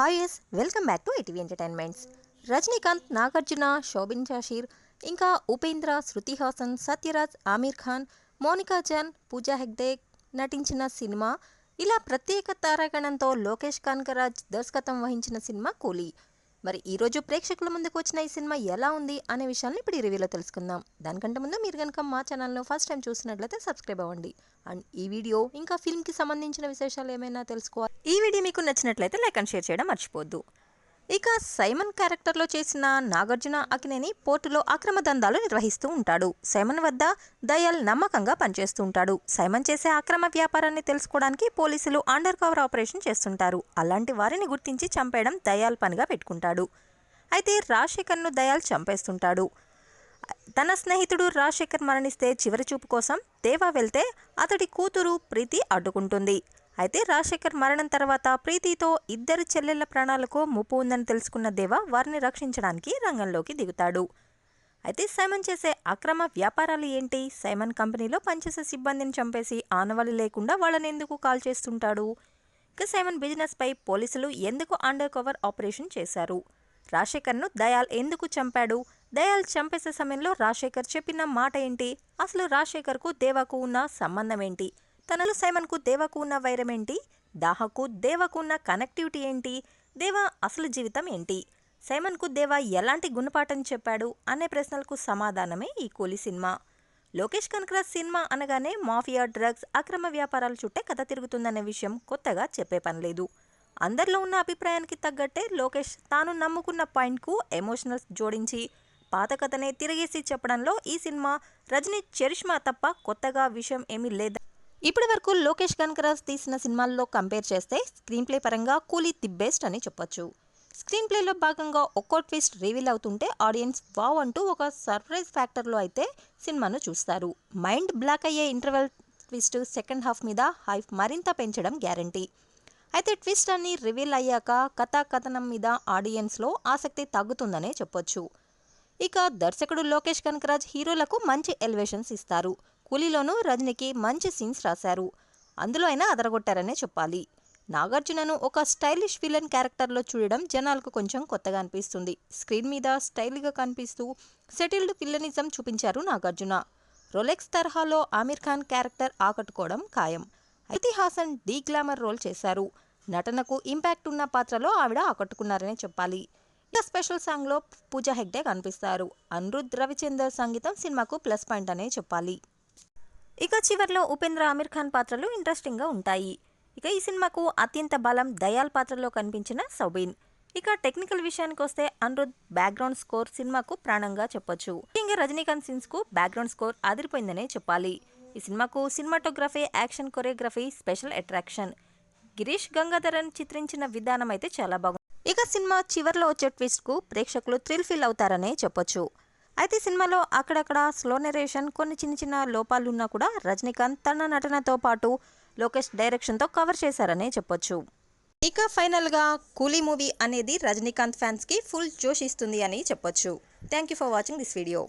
Hi yes welcome back to ATV entertainments Rajinikanth Nagarjuna Soubin Shahir ఇంకా Upendra Shruti Haasan Sathyaraj Aamir Khan Monica John Pooja Hegde నటించిన సినిమా. ఇలా ప్రత్యేక తారాగణంతో లోకేష్ కాన్కరాజ్ దర్శకత్వం వహించిన సినిమా కూలీ. మరి ఈరోజు ప్రేక్షకుల ముందుకు వచ్చిన ఈ సినిమా ఎలా ఉంది అనే విషయాన్ని ఇప్పుడు ఈ రివ్యూలో తెలుసుకుందాం. దానికంటే ముందు మీరు కనుక మా ఛానల్ను ఫస్ట్ టైం చూసినట్లయితే సబ్స్క్రైబ్ అవ్వండి. అండ్ ఈ వీడియో ఇంకా ఫిల్మ్కి సంబంధించిన విశేషాలు ఏమైనా తెలుసుకోవాలి? ఈ వీడియో మీకు నచ్చినట్లయితే లైక్ అండ్ షేర్ చేయడం మర్చిపోద్దు ఇక సైమన్ క్యారెక్టర్లో చేసిన నాగార్జున అకినేని పోర్టులో అక్రమ దందాలు నిర్వహిస్తూ ఉంటాడు. సైమన్ వద్ద దయాల్ నమ్మకంగా పనిచేస్తూ ఉంటాడు. సైమన్ చేసే అక్రమ వ్యాపారాన్ని తెలుసుకోవడానికి పోలీసులు అండర్ కవర్ ఆపరేషన్ చేస్తుంటారు. అలాంటి వారిని గుర్తించి చంపేయడం దయాల్ పనిగా పెట్టుకుంటాడు. అయితే రాజశేఖర్ను దయాల్ చంపేస్తుంటాడు. తన స్నేహితుడు రాజశేఖర్ మరణిస్తే చివరి చూపు కోసం దేవా వెళ్తే అతడి కూతురు ప్రీతి అడ్డుకుంటుంది. అయితే రాజశేఖర్ మరణం తర్వాత ప్రీతితో ఇద్దరు చెల్లెళ్ళ ప్రాణాలకు ముప్పు ఉందని తెలుసుకున్న దేవా వారిని రక్షించడానికి రంగంలోకి దిగుతాడు. అయితే సైమన్ చేసే అక్రమ వ్యాపారాలు ఏంటి? సైమన్ కంపెనీలో పనిచేసే సిబ్బందిని చంపేసి ఆనవాళ్ళు లేకుండా వాళ్ళని ఎందుకు కాల్ చేస్తుంటాడు? ఇక సైమన్ బిజినెస్పై పోలీసులు ఎందుకు అండర్ కవర్ ఆపరేషన్ చేశారు? రాజశేఖర్ను దయాల్ ఎందుకు చంపాడు? దయాల్ చంపేసే సమయంలో రాజశేఖర్ చెప్పిన మాట ఏంటి? అసలు రాజశేఖర్కు దేవాకు ఉన్న సంబంధం ఏంటి? తనలో సైమన్కు దేవాకు ఉన్న వైరం ఏంటి దాహకు దేవాకు ఉన్న కనెక్టివిటీ ఏంటి? దేవా అసలు జీవితం ఏంటి? సైమన్కు దేవా ఎలాంటి గుణపాఠం చెప్పాడు అనే ప్రశ్నలకు సమాధానమే ఈ కూలి సినిమా. లోకేష్ కనకరాజ్ సినిమా అనగానే మాఫియా డ్రగ్స్ అక్రమ వ్యాపారాల చుట్టే కథ తిరుగుతుందనే విషయం కొత్తగా చెప్పే పని లేదు. అందరిలో ఉన్న అభిప్రాయానికి తగ్గట్టే లోకేష్ తాను నమ్ముకున్న పాయింట్కు ఎమోషనల్స్ జోడించి పాత కథనే తిరిగేసి చెప్పడంలో ఈ సినిమా రజనీ చరిష్మా తప్ప కొత్తగా విషయం ఏమీ లేదా ఇప్పటి వరకు లోకేష్ కనకరాజ్ తీసిన సినిమాల్లో కంపేర్ చేస్తే స్క్రీన్ ప్లే పరంగా కూలీ ది బెస్ట్ అని చెప్పొచ్చు. స్క్రీన్ ప్లేలో భాగంగా ఒక్కో ట్విస్ట్ రివీల్ అవుతుంటే ఆడియన్స్ వావ్ అంటూ ఒక సర్ప్రైజ్ ఫ్యాక్టర్లో అయితే సినిమాను చూస్తారు. మైండ్ బ్లాక్ అయ్యే ఇంటర్వెల్ ట్విస్ట్ సెకండ్ హాఫ్ మీద హైఫ్ మరింత పెంచడం గ్యారంటీ. అయితే ట్విస్ట్ అన్ని రివీల్ అయ్యాక కథా కథనం మీద ఆడియన్స్లో ఆసక్తి తగ్గుతుందనే చెప్పొచ్చు. ఇక దర్శకుడు లోకేష్ కనకరాజ్ హీరోలకు మంచి ఎలివేషన్స్ ఇస్తారు. కూలీలోనూ రజనీకి మంచి సీన్స్ రాశారు. అందులో అయినా అదరగొట్టారనే చెప్పాలి. నాగార్జునను ఒక స్టైలిష్ విలన్ క్యారెక్టర్లో చూడడం జనాలకు కొంచెం కొత్తగా అనిపిస్తుంది. స్క్రీన్ మీద స్టైల్గా కనిపిస్తూ సెటిల్డ్ విల్లనిజం చూపించారు నాగార్జున. రొలెక్స్ తరహాలో ఆమీర్ ఖాన్ క్యారెక్టర్ ఆకట్టుకోవడం ఖాయం. అయితే హాసన్ డీ గ్లామర్ రోల్ చేశారు. నటనకు ఇంపాక్ట్ ఉన్న పాత్రలో ఆవిడ ఆకట్టుకున్నారనే చెప్పాలి. ఇక స్పెషల్ సాంగ్లో పూజా హెగ్డే కనిపిస్తారు. అనిరుద్ రవిచందర్ సంగీతం సినిమాకు ప్లస్ పాయింట్ అనే చెప్పాలి. ఇక చివర్లో ఉపేంద్ర ఆమీర్ ఖాన్ పాత్రలు ఇంట్రెస్టింగ్గా ఉంటాయి. ఇక ఈ సినిమాకు అత్యంత బలం దయాల్ పాత్రలో కనిపించిన సౌబీన్. ఇక టెక్నికల్ విషయానికి వస్తే అనిరుద్ బ్యాక్గ్రౌండ్ స్కోర్ సినిమాకు ప్రాణంగా చెప్పొచ్చు. ముఖ్యంగా రజనీకాంత్ సీన్స్కు బ్యాక్గ్రౌండ్ స్కోర్ అదిరిపోయిందనే చెప్పాలి. ఈ సినిమాకు cinematography action choreography special attraction. Girish Gangadharan చిత్రించిన విధానం అయితే చాలా బాగుంది. ఇక సినిమా చివర్లో వచ్చే ట్విస్ట్కు ప్రేక్షకులు థ్రిల్ ఫీల్ అవుతారనే చెప్పొచ్చు. అయితే సినిమాలో అక్కడక్కడ స్లో నెరేషన్ కొన్ని చిన్న చిన్న లోపాలు ఉన్నా కూడా రజనీకాంత్ తన నటనతో పాటు లోకేష్ డైరెక్షన్తో కవర్ చేశారనే చెప్పొచ్చు. ఇక ఫైనల్గా కూలీ మూవీ అనేది రజనీకాంత్ ఫ్యాన్స్కి ఫుల్ జోష్ ఇస్తుంది అని చెప్పొచ్చు. Thank you for watching this video